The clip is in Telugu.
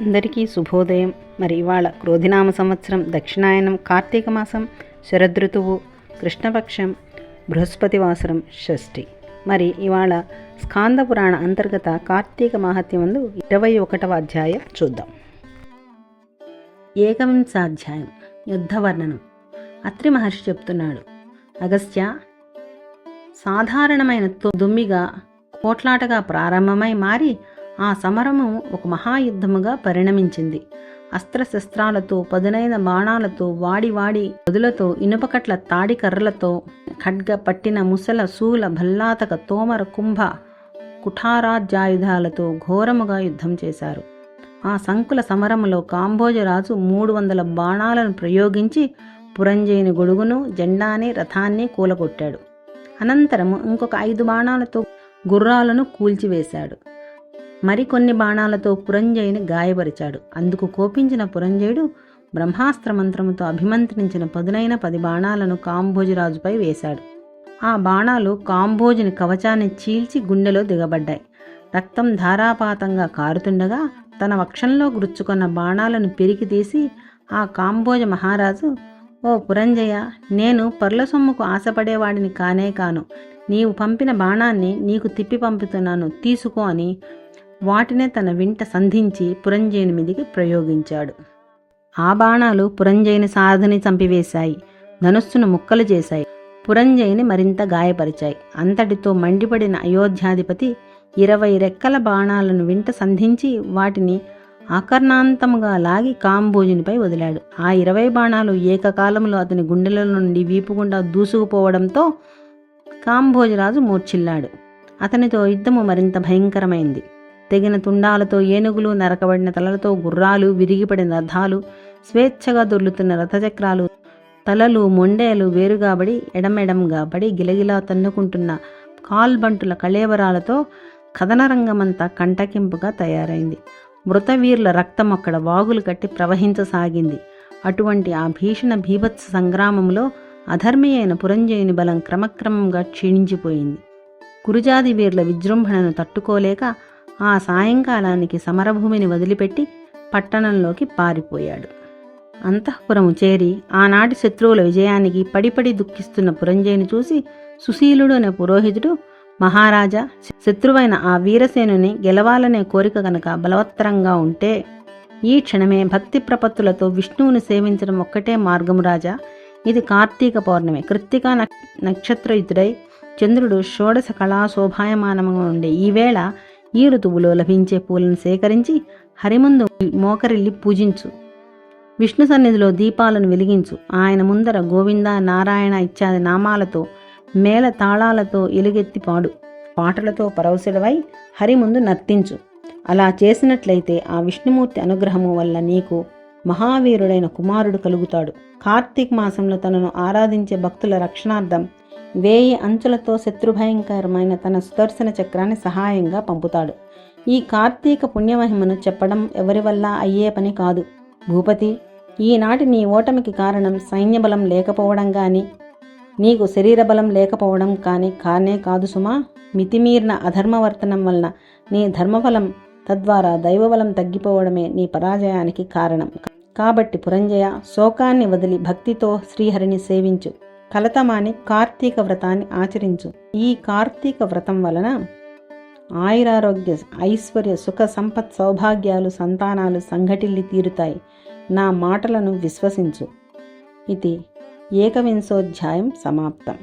అందరికీ శుభోదయం. మరి ఇవాళ క్రోధినామ సంవత్సరం దక్షిణాయనం కార్తీక మాసం శరదృతువు కృష్ణపక్షం బృహస్పతి వాసరం షష్ఠి. మరి ఇవాళ స్కాంద పురాణ అంతర్గత కార్తీక మాహత్యమందు ఇరవై ఒకటవ అధ్యాయం చూద్దాం. ఏకవింశాధ్యాయం యుద్ధ వర్ణనం అత్రి మహర్షి చెప్తున్నాడు అగస్త్య సాధారణమైన తో- దుమ్మిగా కోట్లాటగా ప్రారంభమై మారి ఆ సమరము ఒక మహాయుద్ధముగా పరిణమించింది. అస్త్రశస్త్రాలతో పదునైన బాణాలతో వాడి వాడి పొదులతో ఇనుపకట్ల తాడి కర్రలతో ఖడ్గ పట్టిన ముసల శూల భల్లాతక తోమర కుంభ కుఠారాజ్యాయుధాలతో ఘోరముగా యుద్ధం చేశారు. ఆ సంకుల సమరములో కాంబోజరాజు మూడు వందల బాణాలను ప్రయోగించి పురంజయుని గొడుగును జెండాని రథాన్ని కూలగొట్టాడు. అనంతరము ఇంకొక ఐదు బాణాలతో గుర్రాలను కూల్చివేశాడు. మరికొన్ని బాణాలతో పురంజయుని గాయపరిచాడు. అందుకు కోపించిన పురంజయుడు బ్రహ్మాస్త్ర మంత్రముతో అభిమంత్రించిన పదునైన పది బాణాలను కాంభోజిరాజుపై వేశాడు. ఆ బాణాలు కాంభోజుని కవచాన్ని చీల్చి గుండెలో దిగబడ్డాయి. రక్తం ధారాపాతంగా కారుతుండగా తన వక్షంలో గుచ్చుకున్న బాణాలను పెరికి తీసి ఆ కాంభోజ మహారాజు ఓ పురంజయ నేను పర్ల సొమ్ముకు ఆశపడేవాడిని కానే కాను. నీవు పంపిన బాణాన్ని నీకు తిప్పి పంపుతున్నాను. తీసుకో అని వాటినే తన వింట సంధించి పురంజయుని మీదికి ప్రయోగించాడు. ఆ బాణాలు పురంజయుని సాధని చంపివేశాయి. ధనుస్సును ముక్కలు చేశాయి. పురంజయుని మరింత గాయపరిచాయి. అంతటితో మండిపడిన అయోధ్యాధిపతి ఇరవై రెక్కల బాణాలను వింట సంధించి వాటిని ఆకర్ణాంతముగా లాగి కాంబోజునిపై వదిలాడు. ఆ ఇరవై బాణాలు ఏకకాలంలో అతని గుండెల నుండి వీపుగుండా దూసుకుపోవడంతో కాంభోజరాజు మూర్ఛిల్లాడు. అతనితో యుద్ధము మరింత భయంకరమైంది. తెగిన తుండాలతో ఏనుగులు నరకబడిన తలలతో గుర్రాలు విరిగిపడిన రథాలు స్వేచ్ఛగా దొర్లుతున్న రథచక్రాలు తలలు మొండేలు వేరుగాబడి ఎడమెడంగా పడి గిలగిలా తన్నుకుంటున్న కాల్బంటుల కళేవరాలతో కథనరంగమంతా కంటకింపుగా తయారైంది. మృతవీరుల రక్తం అక్కడ వాగులు కట్టి ప్రవహించసాగింది. అటువంటి ఆ భీషణ భీభత్స సంగ్రామంలో అధర్మి అయిన పురంజయుని బలం క్రమక్రమంగా క్షీణించిపోయింది. కురుజాది వీరుల విజృంభణను తట్టుకోలేక ఆ సాయంకాలానికి సమరభూమిని వదిలిపెట్టి పట్టణంలోకి పారిపోయాడు. అంతఃపురము చేరి ఆనాటి శత్రువుల విజయానికి పడిపడి దుఃఖిస్తున్న పురంజయుని చూసి సుశీలుడు అనే పురోహితుడు మహారాజా శత్రువైన ఆ వీరసేనుని గెలవాలనే కోరిక గనక బలవత్తరంగా ఉంటే ఈ క్షణమే భక్తి ప్రపత్తులతో విష్ణువుని సేవించడం ఒక్కటే మార్గము రాజా. ఇది కార్తీక పౌర్ణమి. కృత్తికా నక్షత్రయుతుడై చంద్రుడు షోడశ కళా శోభాయమానముగా ఉండే ఈవేళ ఈ ఋతువులో లభించే పూలను సేకరించి హరిముందు మోకరిల్లి పూజించు. విష్ణు సన్నిధిలో దీపాలను వెలిగించు. ఆయన ముందర గోవింద నారాయణ ఇత్యాది నామాలతో మేళ తాళాలతో ఎలుగెత్తి పాడు. పాటలతో పరవశుడవై హరి ముందు నర్తించు. అలా చేసినట్లయితే ఆ విష్ణుమూర్తి అనుగ్రహము వల్ల నీకు మహావీరుడైన కుమారుడు కలుగుతాడు. కార్తీక మాసంలో తనను ఆరాధించే భక్తుల రక్షణార్థం వేయి అంచులతో శత్రుభయంకరమైన తన సుదర్శన చక్రాన్ని సహాయంగా పంపుతాడు. ఈ కార్తీక పుణ్యమహిమను చెప్పడం ఎవరి వల్ల అయ్యే పని కాదు. భూపతి ఈనాటి నీ ఓటమికి కారణం సైన్యబలం లేకపోవడం కానీ నీకు శరీర బలం లేకపోవడం కానీ కానే కాదు సుమా. మితిమీరిన అధర్మవర్తనం వలన నీ ధర్మబలం తద్వారా దైవబలం తగ్గిపోవడమే నీ పరాజయానికి కారణం. కాబట్టి పురంజయ శోకాన్ని వదిలి భక్తితో శ్రీహరిని సేవించు. కలతమాని కార్తీక వ్రతాన్ని ఆచరించు. ఈ కార్తీక వ్రతం వలన ఆయురారోగ్య ఐశ్వర్య సుఖ సంపత్ సౌభాగ్యాలు సంతానాలు సంఘటిల్లి తీరుతాయి. నా మాటలను విశ్వసించు. ఇది ఏకవింశోధ్యాయం సమాప్తం.